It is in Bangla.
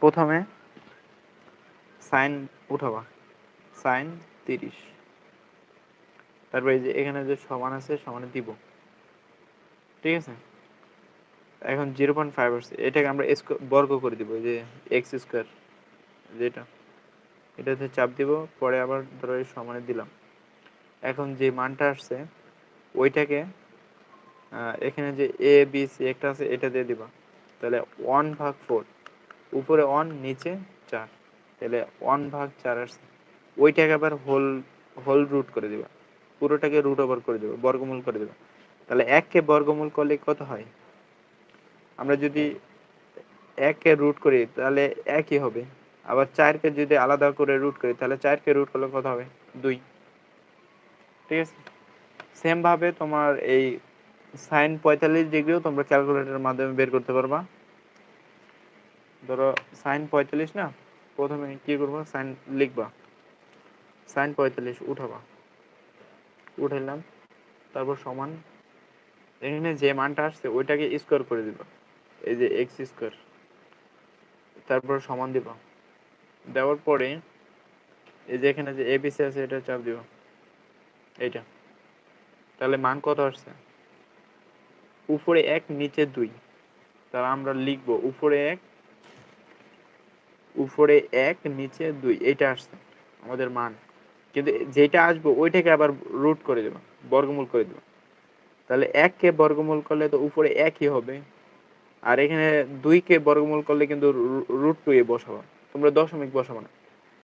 প্রথমে সাইন উঠাবা। সাইন তিরিশ। তারপরে এই যে এখানে যে সমান আছে, সমানে দিব। ঠিক আছে? এখন জিরো পয়েন্ট ফাইভ আসছে। এটাকে আমরা বর্গ করে দিব যে এক্স স্কোয়ার, যেটা। এটাতে চাপ দিব, পরে আবার ধরো সমানে দিলাম। এখন যে মানটা আসছে, ওইটাকে এখানে যে এ, বি, সি একটা আছে, এটা দিয়ে দিবা। তাহলে ওয়ান ভাগ ফোর। উপরে ওয়ান নিচে চার। তাহলে ওয়ান ভাগ চার আসছে ওইটাকে আবার হোল হোল রুট করে দিবা। পুরোটাকে রুট ওভার করে দেবে, বর্গমূল করে দেবে। তাহলে এককে বর্গমূল করলে কত হয়? আমরা যদি এককে রুট করি, তাহলে একই হবে। আবার চারকে যদি আলাদা করে রুট করি, তাহলে চারকে রুট করলে কত হবে? দুই। ঠিক আছে? সেম ভাবে তোমার এই সাইন পঁয়তাল্লিশ ডিগ্রিও তোমরা ক্যালকুলেটরের মাধ্যমে বের করতে পারবা। ধরো সাইন পঁয়তাল্লিশ না? প্রথমে কি করব? সাইন লিখবা। সাইন পঁয়তাল্লিশ উঠাবা। উঠাইলাম। তারপর সমান এখানে যে মানটা আসছে, ওইটাকে স্কোয়ার করে দিবা। এই যে এক্স স্কোয়ার তারপর সমান দিবা। দেওয়ার পরে এই যে এখানে যে এবিসি আছে, এটা চাপ দিবা। এইটা। তাহলে মান কত আসছে? উপরে এক, নিচে দুই। তাহলে আমরা লিখব উপরে এক উপরে এক, নিচে দুই এটা আসছে, আমাদের মান। কিন্তু যেটা আসবে, ওইটাকে আবার রুট করে দেবো, বর্গমূল করে দেবো। তাহলে এককে বর্গমূল করলে তো উপরে একই হবে, আর এখানে দুইকে বর্গমূল করলে কিন্তু রুট টু এ বসাবো, তোমরা দশমিক বসাবো না।